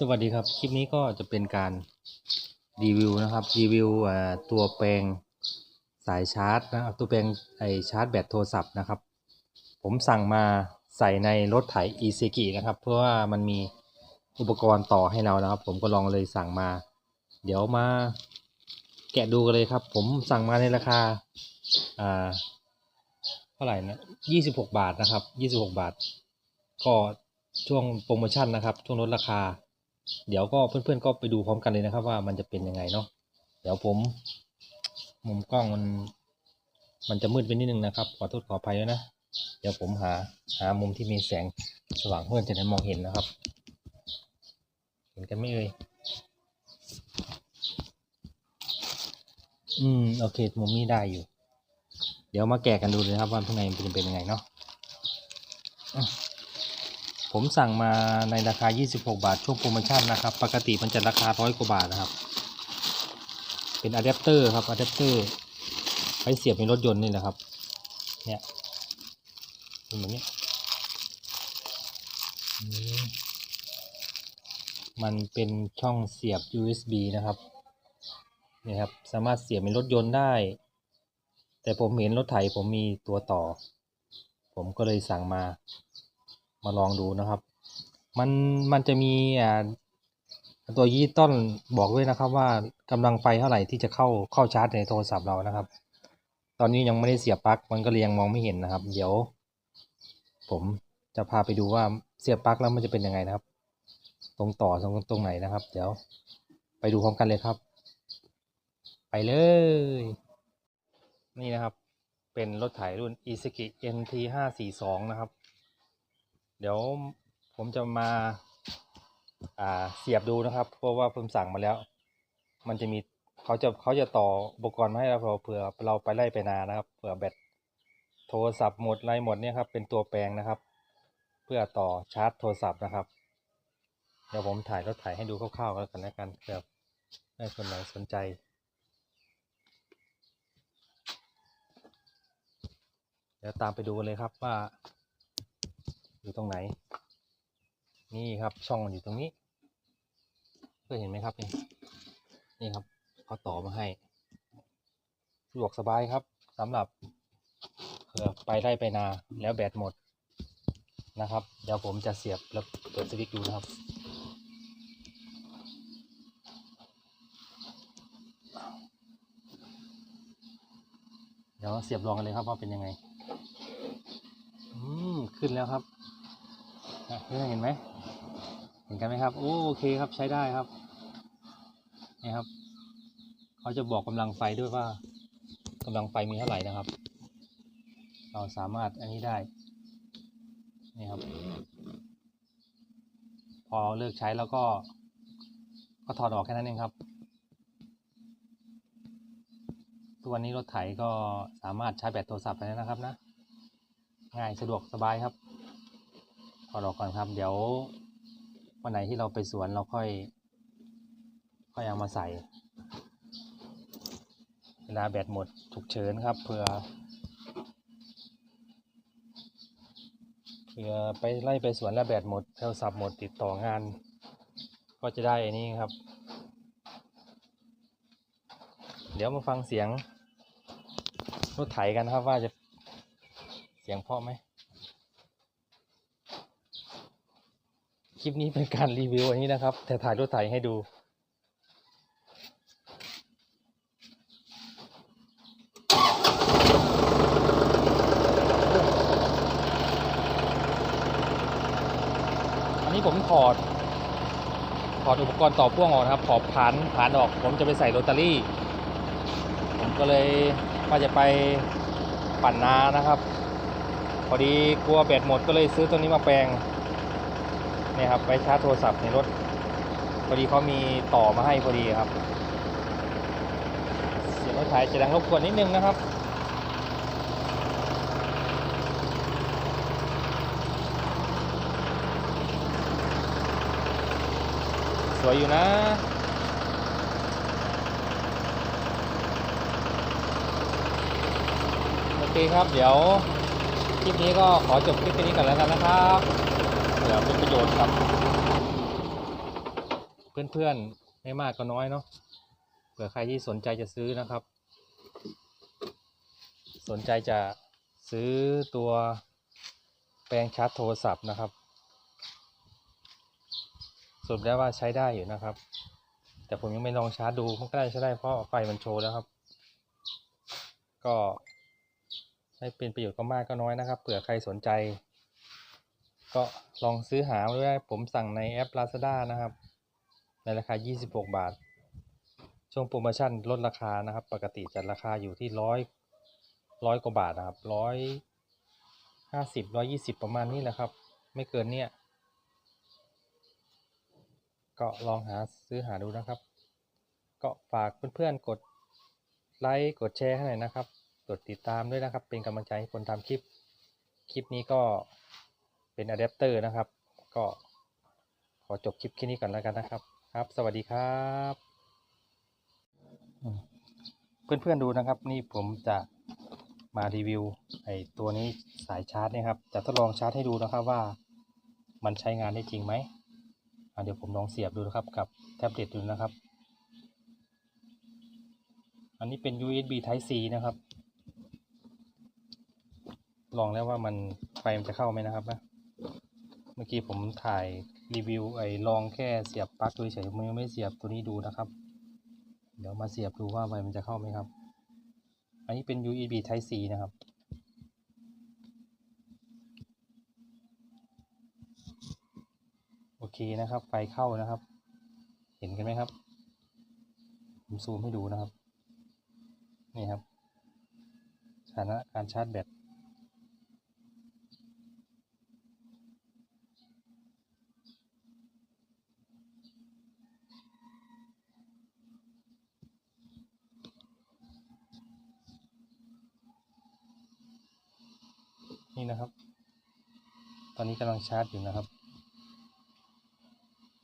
สวัสดีครับคลิปนี้ก็จะเป็นการรีวิวนะครับรีวิวตัวแปลงสายชาร์จนะครับตัวแปลงไอชาร์จแบตโทรศัพท์นะครับ ผมสั่งมาใส่ในรถไถ e z k i นะครับ เพื่อว่ามันมีอุปกรณ์ต่อให้เรานะครับ ผมก็ลองเลยสั่งมา เดี๋ยวมาแกะดูกันเลยครับ ผมสั่งมาในราคาอ่าเท่าไหร่นะ26บหกบาทนะครับ26บาท ก็ช่วงโปรโมชั่นนะครับ ช่วงลดราคา เดี๋ยวก็เพื่อนๆก็ไปดูพร้อมกันเลยนะครับ ว่ามันจะเป็นยังไงเนาะเดี๋ยวผม มุมกล้องมัน มันจะมืดไปนิดนึงนะครับ ขอโทษขออภัยด้วยนะเดี๋ยวผมหาหามุมที่มีแสงสว่างเพื่อนจะได้มองเห็นนะครับ เห็นกันไหมเอ่ยอืมโอเคมุมนี้ได้อยู่ เดี๋ยวมาแกะกันดูเลยครับว่าข้างในมันเป็นยังไงเนาะ ผมสั่งมาในราคา 26 บาท ช่วงโปรโมชั่นนะครับ ปกติมันจะราคาร้อยกว่าบาทนะครับ เป็นอะแดปเตอร์ครับอะแดปเตอร์ไว้เสียบในรถยนต์นี่แหละครับ เนี่ยเป็นแบบนี้มมันเป็นช่องเสียบ USB นะครับนี่ครับ สามารถเสียบในรถยนต์ได้ แต่ผมเห็นรถไถผมมีตัวต่อ ผมก็เลยสั่งมา มาลองดูนะครับ มันมันจะมีตัวยีต้นบอกด้วยนะครับ ว่ากำลังไฟเท่าไหร่ที่จะเข้าเข้าชาร์จในโทรศัพท์เรานะครับ ตอนนี้ยังไม่ได้เสียบปลั๊กมันก็เลยยังมองไม่เห็นนะครับ เดี๋ยว ผมจะพาไปดูว่าเสียบปลั๊กแล้วมันจะเป็นยังไงนะครับ ตรงต่อตรงตรงไหนนะครับ เดี๋ยวไปดูพร้อมกันเลยครับ ไปเลย นี่นะครับ เป็นรถไถรุ่น i s u k i NT 5 4 2นะครับ เดี๋ยวผมจะมาอ่าเสียบดูนะครับ เพราะว่าผมสั่งมาแล้ว มันจะมีเขาจะเขาจะต่ออุปกรณ์มาให้เราเผื่อเราไปไล่ไปนานะครับเผื่อแบตโทรศัพท์หมดไรหมดเนี่ยครับ เป็นตัวแปลงนะครับ เพื่อต่อชาร์จโทรศัพท์นะครับ เดี๋ยวผมถ่ายรถถ่ายให้ดูคร่าวๆแล้วกันแล้วกันเผื่อให้คนไหนสนใจเดี๋ยวตามไปดูกันเลยครับว่า อยู่ตรงไหน นี่ครับช่องมันอยู่ตรงนี้ เพื่อนเห็นไหมครับนี่นี่ครับเขาต่อมาให้สะดวกสบายครับสำหรับเผื่อไปได้ไปนาแล้วแบตหมดนะครับ เดี๋ยวผมจะเสียบแล้วเปิดสวิตช์ดูนะครับเดี๋ยวเสียบลองกันเลยครับว่าเป็นยังไง อืม ขึ้นแล้วครับ เพื่อนเห็นไหมเห็นกันไหมครับโอโอเคครับใช้ได้ครับนี่ครับเขาจะบอกกำลังไฟด้วยว่ากำลังไฟมีเท่าไหร่นะครับ เราสามารถอันนี้ได้นี่ครับ พอเลิกใช้แล้วก็ ก็ถอดออกแค่นั้นเองครับทุกวันนี้รถไถก็สามารถใช้แบตโทรศัพท์ได้นะครับนะ ง่ายสะดวกสบายครับ ถอดอก่อนครับ เดี๋ยววันไหนที่เราไปสวนเราค่อย ค่อยเอามาใส่ เวลาแบตหมดฉุกเฉินครับเผื่อเผื่อไปไล่ไปสวนแล้วแบตหมดโทรศัพท์หมดติดต่องาน ก็จะได้อันนี้ครับ เดี๋ยวมาฟังเสียงรถไถกันครับว่าจะเสียงเพาะไหม ลิปนี้เป็นการรีวิวอันนี้นะครับ แต่ถ่ายรถไถให้ดูอันนี้ผมถอดถอดอุปกรณ์ต่อพ่วงออกนะครับถอดผานผานออก ผมจะไปใส่โรตารี่ ผมก็เลยว่าจะไปปั่นนานะครับ พอดีกลัวแบตหมดก็เลยซื้อตัวนี้มาแปลง เนี่ยครับไปชาร์จโทรศัพท์ในรถ พอดีเขามีต่อมาให้พอดีครับ เสียงรถไถจะดังรบกวนนิดนึงนะครับสวยอยู่นะโอเคครับ เดี๋ยวคลิปนี้ก็ขอจบคลิปนี้ก่อนแล้วกันนะครับ เดี๋ยวเป็นประโยชน์กับ เพื่อนๆไม่มากก็น้อยเนาะเผื่อใครที่สนใจจะซื้อนะครับ สนใจจะซื้อตัวแปลงชาร์จโทรศัพท์นะครับสรุปแล้วว่าใช้ได้อยู่นะครับ แต่ผมยังไม่ลองชาร์จดูมันก็ได้ใช้ได้เพราะไฟมันโชว์แล้วครับ ก็ให้เป็นประโยชน์ก็มากก็น้อยนะครับเผื่อใครสนใจ ก็ลองซื้อหาดูได้ผมสั่งในแอป Lazada นะครับ ในราคา 26 บาท ช่วงโปรโมชั่นลดราคานะครับ ปกติจะราคาอยู่ที่ร้อยร้อยกว่าบาทนะครับร้อยห้าสิบร้อยยี่สิบประมาณนี้แหละครับ ไม่เกินเนี่ย ก็ลองหาซื้อหาดูนะครับ ก็ฝากเพื่อนๆกดไลค์กดแชร์ให้หน่อยนะครับ กดติดตามด้วยนะครับ เป็นกำลังใจให้คนทำคลิป คลิปนี้ก็ เป็นอะแดปเตอร์นะครับ ก็ขอจบคลิปแค่นี้ก่อนแล้วกันนะครับ ครับ สวัสดีครับอืมเพื่อนๆดูนะครับ นี่ผมจะมารีวิวไอ้ตัวนี้สายชาร์จนี่ครับ จะทดลองชาร์จให้ดูนะครับว่ามันใช้งานได้จริงไหมเดี๋ยวผมลองเสียบดูนะครับกับแท็บเล็ตดูนะครับ อันนี้เป็น USB Type C นะครับ ลองแล้วว่ามันไฟมันจะเข้าไหมนะครับนะ เมื่อกี้ผมถ่ายรีวิวไอ้ลองแค่เสียบปลั๊กเฉยๆผมยังไม่เสียบตัวนี้ดูนะครับ เดี๋ยวมาเสียบดูว่าไฟมันจะเข้าไหมครับ อันนี้เป็น USB Type C นะครับโอเคนะครับ ไฟเข้านะครับ เห็นกันไหมครับ ผมซูมให้ดูนะครับ นี่ครับสถานะการชาร์จแบต นี่นะครับ ตอนนี้กำลังชาร์จอยู่นะครับ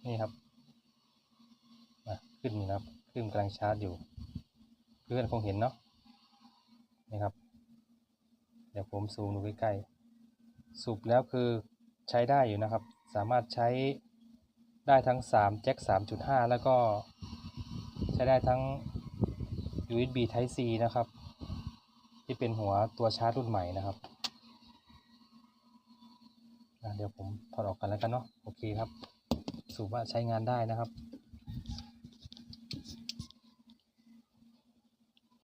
นี่ครับขึ้นอยู่นะครับ ขึ้นกำลังชาร์จอยู่ เพื่อนคงเห็นเนาะนี่ครับ เดี๋ยวผมซูมดูใกล้ๆสูบแล้วคือใช้ได้อยู่นะครับ สามารถใช้ได้ทั้ง 3 แจ็ค 3.5 แล้วก็ใช้ได้ทั้ง USB Type C นะครับ ที่เป็นหัวตัวชาร์จรุ่นใหม่นะครับ เดี๋ยวผมถอดออกกันแล้วกันเนาะโอเคครับสูบว่าใช้งานได้นะครับ